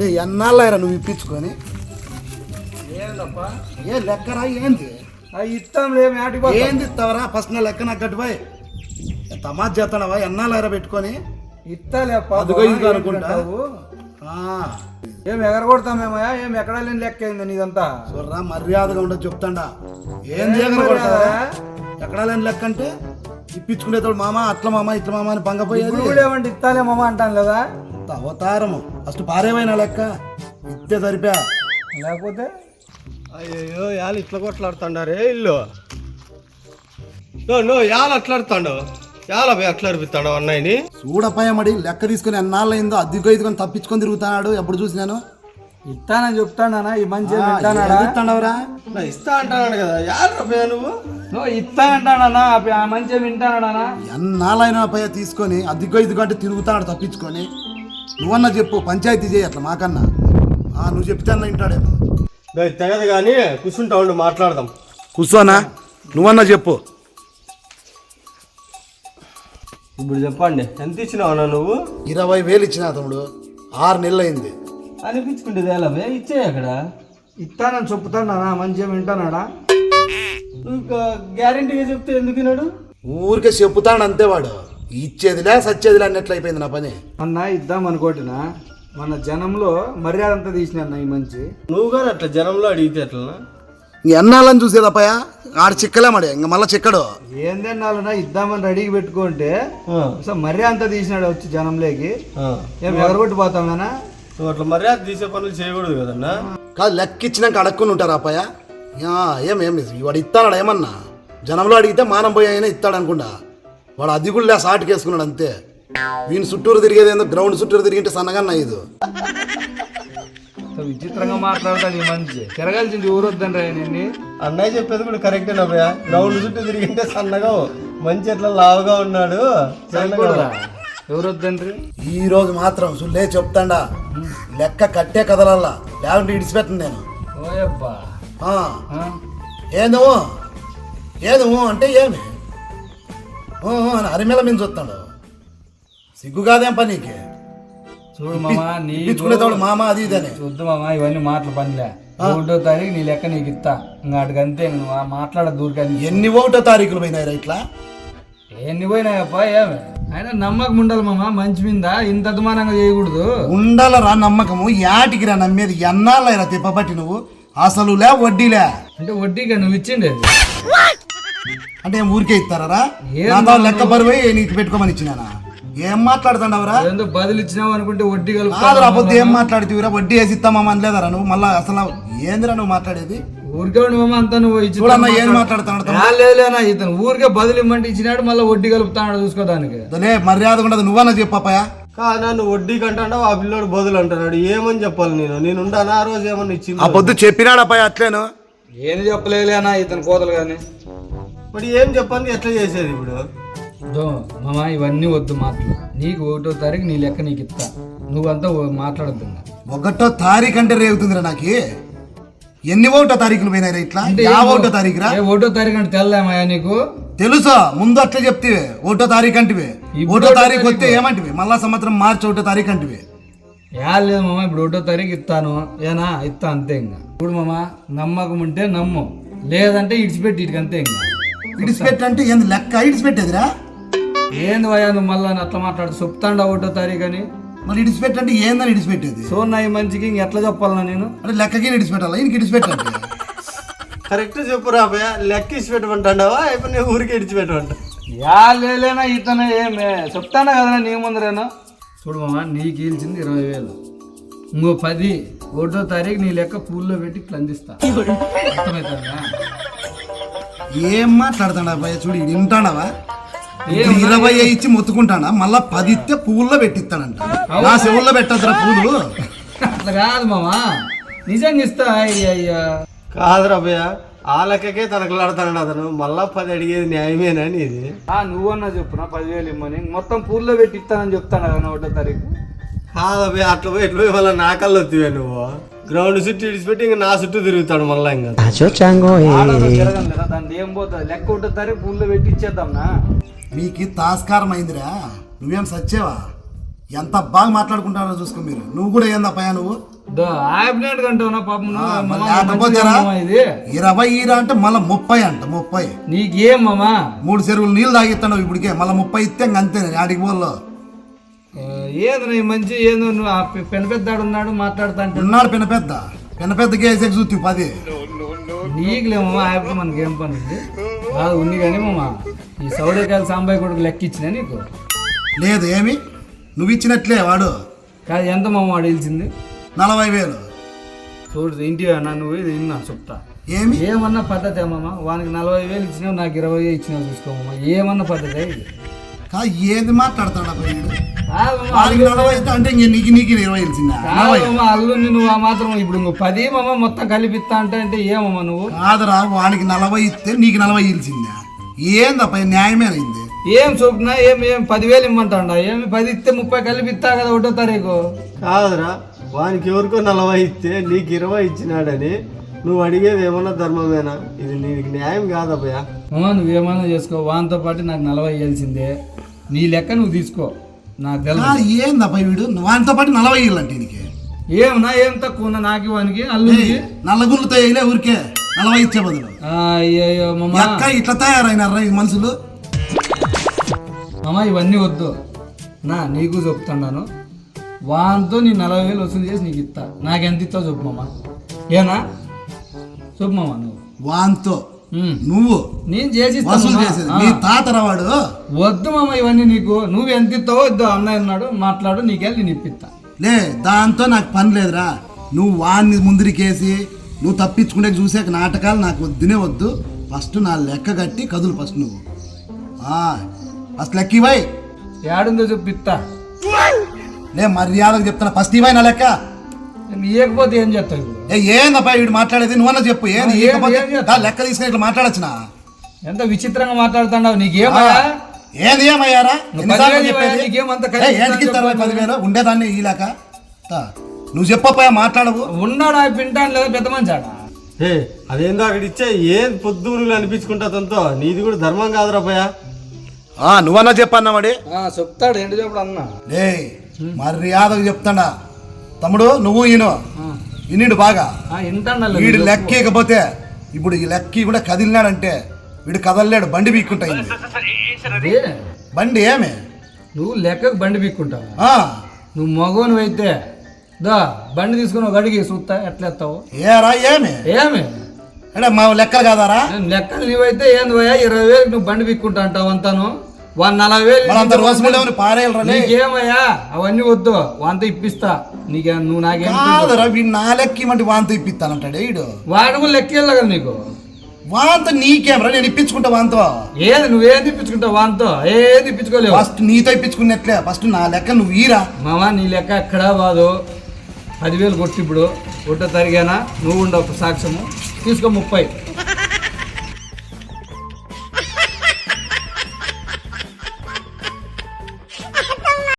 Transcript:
Day ఎన్నాళ్ళారా నువ్వు ఇప్పించుకొని? ఏ లెక్కరా ఏంది? ఇస్తాం లే మేటికి ఏంది ఇస్తావరా ఫస్ట్ నా లెక్క నాకు గట్టిపోయి తమాజ్ చేస్తానవా ఎన్నాళ్ళారా పెట్టుకొని? ఇస్తాలేప్పా అదిగో ఇదిగో అనుకుంటా. ఆ, ఏం ఏం ఎక్కడ లేని లెక్క అయింది నీదంతా? చూడరా మర్యాదగా ఉండదు చెప్తాడా. ఏం ఎగర కొడతావా? మర్యాద? ఎక్కడా లేని లెక్క అంటే ఇప్పించుకునేటోడు మామ అట్ల మామ ఇట్ల మామ అని పంగపోయేది. ఇస్తాలే మామ అంటాను లేదా ఇంత అవతారము. ఫస్ట్ పారేవైనా లెక్క? ఇస్తే సరిపా లేకపోతే? అయ్యో యాలు ఇట్లా కొట్లాడుతాండారే ఇల్లు. నో నో యాలు అట్లాడుతాడు యాల పోయి అట్లా అనిపిస్తాడు అన్నయ్యని. చూడపాయమడి లెక్క తీసుకుని ఎన్నాళ్ళైందో అద్దెకో ఇదికొని తప్పించుకొని తిరుగుతున్నాడు ఎప్పుడు చూసినాను? ఇస్తానని చెప్తానా ఈ మంచి వింటానాడా? తండవరా నా ఇస్తా అంటాడు కదా యాలు పోయా నువ్వు? నువ్వు ఇస్తానంటానా ఆ మంచి వింటానాడా ఎన్నాళ్ళైనా పై తీసుకొని అద్దెకో ఇదిగో అంటే తిరుగుతున్నాడు తప్పించుకొని. నువ్వన్నా చెప్పు పంచాయతీ చేయి అట్లా మాకన్నా. ఆ, నువ్వు చెప్తే అన్న వింటాడేమో తెగదు కానీ కూర్చుంటా ఉండు మాట్లాడదాం. కూర్చోనా నువ్వన్నా చెప్పు. ఇప్పుడు చెప్పండి ఎంత ఇచ్చినావు అన్న నువ్వు? ఇరవై వేలు ఇచ్చిన తమ్ముడు ఆరు నెలలు అయింది అనిపించుకుంటే ఎలా ఇచ్చే అక్కడ. ఇస్తానని చెప్తానా మంచిగా వింటానాడా నువ్వు గ్యారంటీగా చెప్తే ఎందుకు విన్నాడు ఊరికే చెప్పుతాడు అంతే వాడు. ఇచ్చేదిలే సచ్చేదిలే అన్నట్లు అయిపోయింది నా పని. మొన్న ఇద్దాం అనుకోటినా? మన జనంలో మర్యాద అంతా తీసిన ఈ మంచి. నువ్వు కానీ అట్లా జనంలో అడిగితే ఎట్లా ఎన్నాళ్ళని చూసేదప్పయ్యా ఆడ చిక్కలే మడి ఇంక మళ్ళీ చిక్కడు. ఏందన్నాలనా ఇద్దామని రెడీకి పెట్టుకుంటే అసలు మర్యాద అంతా తీసినాడు వచ్చి జనంలోకి. ఏం ఎగరగొట్టి పోతామేనా నువ్వు అట్లా మర్యాద తీసే పనులు చేయకూడదు కదన్నా? కాదు లెక్క ఇచ్చినాక అడక్కుని ఉంటారు అప్పయ్య. యా, ఏం ఏం వాడు ఇస్తాడు ఏమన్నా? జనంలో అడిగితే మానం పోయి అయినా ఇస్తాడు అనుకుంటా. వాడు అది కూడా సాటుకు వేసుకున్నాడు అంతే. వీని చుట్టూరు తిరిగేది ఏందో గ్రౌండ్ చుట్టూరు తిరిగింటే సన్నగా ఇది. విచిత్రంగా మాట్లాడతాడు ఈ మంచి తిరగాల్సింది ఊరొద్దని రా నిన్ను. అన్నయ్య చెప్పేది కూడా కరెక్టే నవ్వయ్య రౌండ్ చుట్టూ తిరిగింటే సన్నగా మంచి ఎట్లా లావుగా ఉన్నాడు. ఎవరొద్దండ్రి? ఈ రోజు మాత్రం సుల్లే చెప్తాడా. లెక్క కట్టే కదలల్లా. లేకుంటే ఇడిచిపెట్టను నేను. ఓయబ్బా. ఆ? ఏందో ఏదో అంటే ఏమి? అని అరిమేళ మీద చూస్తాడు. సిగ్గు కాదేం పనికి చూడు మామ నీ ఇప్పించుకునేటోడు మామ అది ఇది అని. వద్దు మామ ఇవన్నీ మాటలు పనిలే. ఒకటో తారీఖు నీ లెక్క నీకు ఇస్తా. ఇంకా అటుకంతే నువ్వు ఆ మాట్లాడ దూరికని ఎన్ని ఒకటో తారీఖులు పోయినాయి ఇట్లా? ఎన్ని పోయినాయప్ప ఏమి? అయినా నమ్మకం ఉండాలి మామ మంచి మీద ఇంత అభిమానంగా చేయకూడదు. ఉండాలరా నమ్మకము యాటికి రా నమ్మేది ఎన్నాళ్ళైనా తిప్పబట్టి నువ్వు? అసలు లే వడ్డీలే. అంటే వడ్డీగా నువ్వు ఇచ్చిండేది. అంటే ఏం ఊరికే ఇస్తారా? నాతో లెక్క బరువై నీకు పెట్టుకోమని ఇచ్చినానా? ఏం మాట్లాడుతున్నావురా ఏందో బదులు ఇచ్చినావు అనుకుంటే వడ్డీ పొద్దు ఏం మాట్లాడుతీవిరా? వడ్డీ వేసి ఇస్తామా అనలేదరా నువ్వు? మళ్ళా అసలు ఏందిరా నువ్వు మాట్లాడేది? ఊరికే ఉండి మామ అంతా నువ్వు ఇచ్చి చూడన్నా ఏం మాట్లాడుతున్నాడు లేదులేనా ఇతను ఊరికే బదులు ఇమ్మంటే ఇచ్చినాడు మళ్ళీ వడ్డీ కలుపుతాడు చూసుకోదానికి లే మర్యాద ఉండదు. నువ్వన్నా చెప్పాపయా కాదా నువ్వు వడ్డీకి అంటాడు ఆ పిల్లోడు బదులు అంటున్నాడు. ఏమని చెప్పాలి నేను? నేను ఉండాను ఆ రోజు ఏమన్నా ఇచ్చింది? ఆ పొద్దు చెప్పినాడపై అట్లేను. ఏం చెప్పలేదులేనా ఇతను కోతలు కానీ. మరి ఏం చెప్పండి ఎట్లా చేసేది ఇప్పుడు? దో మామ ఇవన్నీ వద్దు మాటలు. నీకు ఒకటో తారీఖు నీ లెక్క నీకు ఇస్తా. నువ్వంతా మాట్లాడొద్దు. ఒకటో తారీఖు అంటే రేగుతుందిరా నాకు. ఎన్ని ఒకటో తారీఖులు పోయినాయిరా ఇట్లా? ఒకటో తారీఖురా? ఏ ఒకటో తారీఖు అంటే తెల్లామయ్యా నీకు? తెలుసా? ముందు అట్లా చెప్తే ఒకటో తారీఖు అంటివి. ఇప్పుడు ఒకటో తారీఖు వస్తే ఏమంటివి? మళ్ళా సంవత్సరం మార్చి ఒకటో తారీఖు అంటివి. యా లేదు మామ ఇప్పుడు ఒకటో తారీఖు ఇస్తాను. ఏనా? ఇస్తా అంతే ఇంకా. ఇప్పుడు మామ నమ్మకం ఉంటే నమ్ము. లేదంటే ఇడిచిపెట్టి ఇటుకు అంతే ఇంకా. ఇడిచిపెట్టి అంటే ఏంది లెక్క? ఇడిచిపెట్టేదిరా ఏంది వయ్యా నువ్వు మళ్ళా అట్లా మాట్లాడు? చెప్తాండా ఒకటో తారీఖు అని. మరి ఇడిచిపెట్టి అంటే ఏందని ఇడిచిపెట్టేది సో నా ఈ మంచికి ఇంక ఎట్లా చెప్పాలన్నా నేను? అంటే లెక్కకి ఇడిచిపెట్టాలా ఈయనకి ఇడిచిపెట్టాలి కరెక్ట్ చెప్పు రాబోయా లెక్క ఇచ్చి పెట్టమంటావా అయిపోయి నేను ఊరికి ఇడిచి పెట్టమంటా? యా లేలేనా ఇతను ఏమే? చెప్తానా కదా నీ ముందరేనా? చూడు మామ నీకు గీల్చింది ఇరవై వేలు. ఇంకో పది ఒకటో తారీఖు నీ లెక్క పూల్లో పెట్టి ఇట్లా అందిస్తా అర్థమవుతుందా ఏం మాట్లాడుతాడా భయ చూడు వింటాడావా? ఇరవై ఇచ్చి మొత్తుకుంటాడా? మళ్ళా పది ఇస్తే పువ్వుల్లో పెట్టిస్తాడంట. నా చెవుల్లో పెట్టద్దురా పూలు అట్లా కాదు మామ. నిజంగా ఇస్తా అయ్యా అయ్యా కాదు రాబోయా ఆ లెక్కకే తనకలాడుతాడు అతను. మళ్ళా పది అడిగేది న్యాయమేనా ఇది ఆ, నువ్వన్నా చెప్పునా? పదివేలు ఇమ్మని. మొత్తం పూల్లో పెట్టి ఇస్తానని చెప్తాను కదా ఒకటో తారీఖు. కాదబ్బే అట్లా పోయి ఇట్లా పోయి మళ్ళీ నా కళ్ళు వత్తివే నువ్వు? గ్రౌండ్ చుట్టూ ఇడిచిపెట్టి ఇంకా నా చుట్టూ తిరుగుతాడు మళ్ళీ ఇంకా. కదా ఏం పోతుంది? లెక్క ఒకటో తారీఖు పూల్లో పెట్టి ఇచ్చేద్దాంనా మీకు తాస్కారం అయిందిరా నువ్వేం సచ్చేవా? ఎంత బాగా మాట్లాడుకుంటారో చూసుకో మీరు. నువ్వు కూడా ఏందప్పయ్యా నువ్వు? దో ఆపినట్టు కంటావునా పాపం? నువ్వు. ఆ, మామ, మళ్ళీ ఇది? ఇరవై ఈరా అంటే మళ్ళీ ముప్పై అంట ముప్పై. నీకేం మామా? మూడు చెరువులు నీళ్ళు తాగిస్తాను ఇప్పటికే. మళ్ళీ ముప్పై ఇస్తే ఇంక అంతే ఆడికి పోల్లో. ఏదో మంచి ఏదో నువ్వు ఆ పె- పెద్ద పెద్దాడు ఉన్నాడు మాట్లాడుతా అంటే. ఉన్నాడు పెద్ద. పెన పెద్ద గేసేకి చూస్తే పది. నీకులే మామ ఆపితే మనకి ఏం పని ఉంది? కాదు ఉంది కానీ మామ ఈ సౌడకాయలు సాంబాయి కొడుకు లెక్క ఇచ్చిన నీకు? లేదు ఏమి? నువ్వు ఇచ్చినట్లే వాడు. కాదు ఎంత మామ వాడు ఇల్చింది? నలభై వేలు. చూడు ఇంటి అన్నా నువ్వు ఇది విన్నా చెప్తా. ఏమి? ఏమన్నా పద్ధతి మామ? వానికి నలభై వేలు ఇచ్చినావు నాకు ఇరవై ఇచ్చినావు చూసుకోమమ్మా ఏమన్నా పద్ధతి ఇది? ఏది మాట్లాడతాడు వాడికి నలభై అంటే ఇంక నీకు నీకు ఇరవై అల్లుని నువ్వు ఆ మాత్రం ఇప్పుడు ఇంకో పది మామ మొత్తం కలిపిస్తా అంటే అంటే ఏమమ్మా నువ్వు? కాదురా వానికి నలభై ఇస్తే నీకు నలభై ఇల్చిందా ఏందప్ప న్యాయమేనైంది ఏం చూపునా ఏం ఏం పదివేలు ఇమ్మంటాడా? ఏమి పది ఇస్తే ముప్పై కలిపిస్తా కదా ఒకటో తారీఖు? కాదురా వానికి ఎవరికో నలభై ఇస్తే నీకు ఇరవై ఇచ్చినాడని నువ్వు అడిగేది ఏమన్నా ధర్మమేనా? ఇది నీకు న్యాయం కాదబ్బయ్యా నువ్వేమన్నా చేసుకో వానితో పాటు నాకు నలభై వేయాల్సిందే నీ లెక్క నువ్వు తీసుకో. ఆ, తెలుసు ఏందప్ప వీడు? వానితో పాటు నలభై ఇల్లంటే నీకు ఏమన్నా ఏం తక్కువ ఉన్నా నాకు వానికి అల్లుడికి నల్లగుళ్ళతో వేయలే ఊరికే. నలభై ఇచ్చే బదులు. ఆ, అయ్యయ్యో మమ్మ ఇట్లా తయారైనారా ఈ మనుషులు? మామ ఇవన్నీ వద్దు. నా నీకు చెప్తున్నాను. వాంతో నీ నలభై వేలు వసూలు చేసి నీకు ఇస్తా. నాకు ఎంత ఇస్తావు చెప్పు మామ. ఏనా? చెప్పు మామ నువ్వు. వాంతో. నువ్వు నేను చేసి వసూలు. చేసేది. నీ తాతరా వాడు. వద్దు మామ ఇవన్నీ నీకు. నువ్వు ఎంత ఇస్తావో ఇద్దు అన్నయ్య ఉన్నాడు మాట్లాడు నీకెళ్ళి నేను ఇప్పిస్తా. లే దాంతో నాకు పని లేదురా. నువ్వు వాడిని ముందరికేసి నువ్వు తప్పించుకుంటే చూసాక నాటకాలు నాకు వద్దునే వద్దు. ఫస్ట్ నా లెక్క కట్టి కదులు ఫస్ట్ నువ్వు. ఫస్ట్ లెక్క ఇవ్వై. ఏడుందో చెప్పిస్తా లే మర్యాదకు చెప్తాను ఫస్ట్ ఇవ్వై నా లెక్క. ఇవ్వకపోతే ఏం చేస్తావు ఇప్పుడు? ఏ ఏందప్పా వీడు మాట్లాడేది? నువ్వన్నా చెప్పు. ఏంది? ఏం- ఇవ్వకపోతే ఏం చేస్తా? దా, లెక్క తీసుకుని ఇట్లా మాట్లాడచ్చునా? ఎంత విచిత్రంగా మాట్లాడుతున్నావు? నీకేమయ్యా ఏంది ఏమయ్యారా నువ్వు ఎన్నిసార్లు పదివేలు చెప్పేది? ఇవ్వయా? నీకేమంత ఏ, ఖరీదు ఏంటికి ఇస్తారు చెప్పు. పదివేలు? ఉండేదాన్ని ఈ లెక్క తా, నువ్వు చెప్పపోయా మాట్లాడవు? ఉన్నాడా పింటాను లేదా పెద్ద మంచి ఆడ ఏ అదేందో అక్కడ ఇచ్చే? ఏం పొద్దుగులు అనిపించుకుంటా తనతో? నీది కూడా ధర్మం కాదురా భయ్యా ఆ, నువ్వన్నా చెప్పన్నా వాడి చెప్తాడు ఏంటి చెప్పుడు అన్న. లే మర్యాదకు చెప్తాడా? తమ్ముడు నువ్వు ఈయన. ఇన్నిడు బాగా. వీడు లెక్కేకపోతే ఇప్పుడు ఈ లెక్కి కూడా కదిలినాడంటే వీడు కదలలేడు బండి పీక్కుంటాయింది బండి ఏమి? నువ్వు లెక్కకు బండి పీక్కుంటావు ఆ, నువ్వు మగవను అయితే దా బండి తీసుకుని ఒక అడిగి చూస్తా ఎట్లా ఎత్తావు? ఏరా ఏమి? ఏమి? అంటే మా లెక్కలు కాదారా? లెక్కలు నీవైతే ఏంది పోయా ఇరవై వేలకు నువ్వు బండి పీక్కుంటా అంటావు అంతాను. వాడు నలభై వేలు మనంత రోజు లేవని పారేయలరా లే. నీకేమయ్యా? అవన్నీ వద్దు. వాంత ఇప్పిస్తా. నీకే నువ్వు నాకేం కాదురా వీడు నా లెక్కి వంటి వాంత ఇప్పిస్తానంటాడు వీడు. వాడు కూడా లెక్కేళ్ళ కదా నీకు? వాంత నీకేమరా? నేను ఇప్పించుకుంటా వాంతో. ఏది? నువ్వేం ఇప్పించుకుంటావు వాంతో? ఏది ఇప్పించుకోలేవు. ఫస్ట్ నీతో ఇప్పించుకున్నట్లే ఫస్ట్ నా లెక్క నువ్వు ఈరా. మామ నీ లెక్క ఎక్కడా బాదు. పదివేలు కొట్టి ఇప్పుడు. ఒకటో తరిగానా? నువ్వు ఉండవు సాక్ష్యము. తీసుకో ముప్పై.